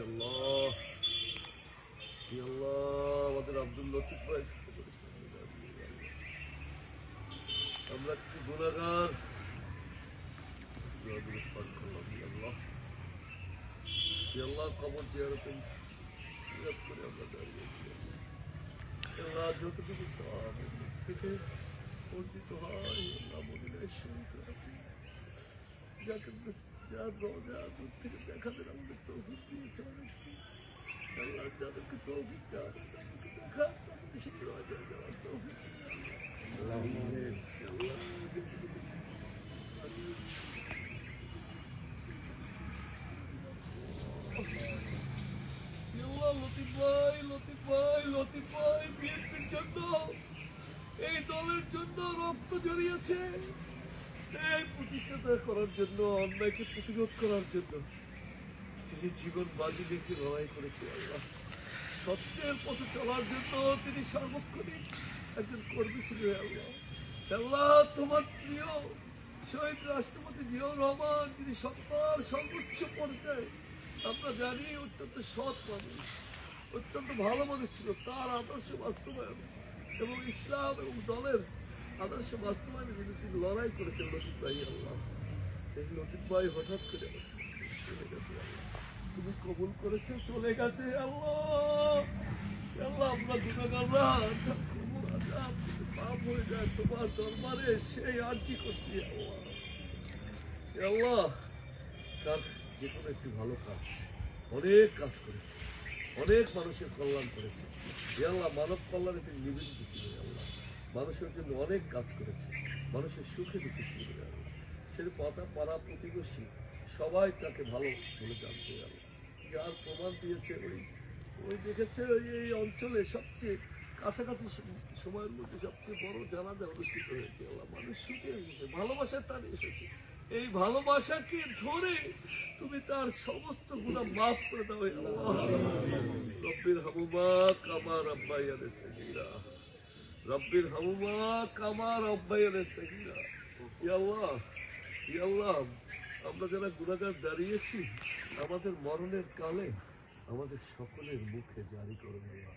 আল্লাহ ই আল্লাহ আমাদের আব্দুল লতিফ ভাই আমরা কিছু গুণাগার আল্লাহ ই আল্লাহ কবর জিয়ারতেন জিয়ারত করে আমরা দাঁড়িয়েছি আল্লাহ যতটুকু সব থেকে অর্জিত হয় আল্লাহ মদিনায় শুরু আছি যাকে যার রোজা দূর থেকে দেখাবেন আমাদের তৌফিক দিয়েছে অনেককে এই দলের জন্য রক্ত জড়িয়েছে এই প্রতিষ্ঠাতা করার জন্য অন্যায়কে প্রতিরোধ করার জন্য। তিনি জীবন বাজি রেখে লড়াই করেছে আল্লাহ সত্যের পথে চলার জন্য তিনি সার্বক্ষণিক একজন কর্মী ছিলেন আল্লাহ। আল্লাহ তোমার প্রিয় শহীদ রাষ্ট্রপতি জিয়াউর রহমান তিনি সত্তার সর্বোচ্চ পর্যায়ে, আমরা জানি, অত্যন্ত সৎ মানুষ, অত্যন্ত ভালো মানুষ ছিল। তার আদর্শ বাস্তবায়ন এবং ইসলাম এবং দলের আদর্শ বাস্তবায়নের জন্য তিনি লড়াই করেছেন লতিফ ভাই আল্লাহ। এই লতিফ ভাই হঠাৎ করে তুমি কবুল চলে গেছে তার হয়ে যে কোনো একটি ভালো কাজ অনেক কাজ করেছে অনেক মানুষের কল্যাণ করেছে আল্লাহ মানব কল্যাণে তিনি নিবেদিত ছিলেন আল্লাহ মানুষের জন্য অনেক কাজ করেছে মানুষের সুখে দুঃখে ছিল আল্লাহ সে পাতা পাড়া প্রতিবেশী সবাই তাকে ভালো বলে জানতে আল্লাহ যার প্রমাণ দিয়েছে ওই ওই দেখেছে ওই, এই অঞ্চলে সবচেয়ে কাছাকাছি সময়ের মধ্যে সবচেয়ে বড় জানাজা অনুষ্ঠিত হয়েছে। আল্লাহ মানুষ সুখে এসেছে ভালোবাসার টান এসেছে। এই ভালোবাসাকে ধরে তুমি তার সমস্ত গুণা মাফ করে দাও রব্বির হামুমা কামার আব্বাইয়ানে সগীরা। রব্বির হামুমা কামার আব্বাইয়ানে সগীরা। ইয়া আল্লাহ আমরা যারা গুণাগার দাঁড়িয়েছি আমাদের মরণের কালে আমাদের সকলের মুখে জারি করুন আল্লাহ।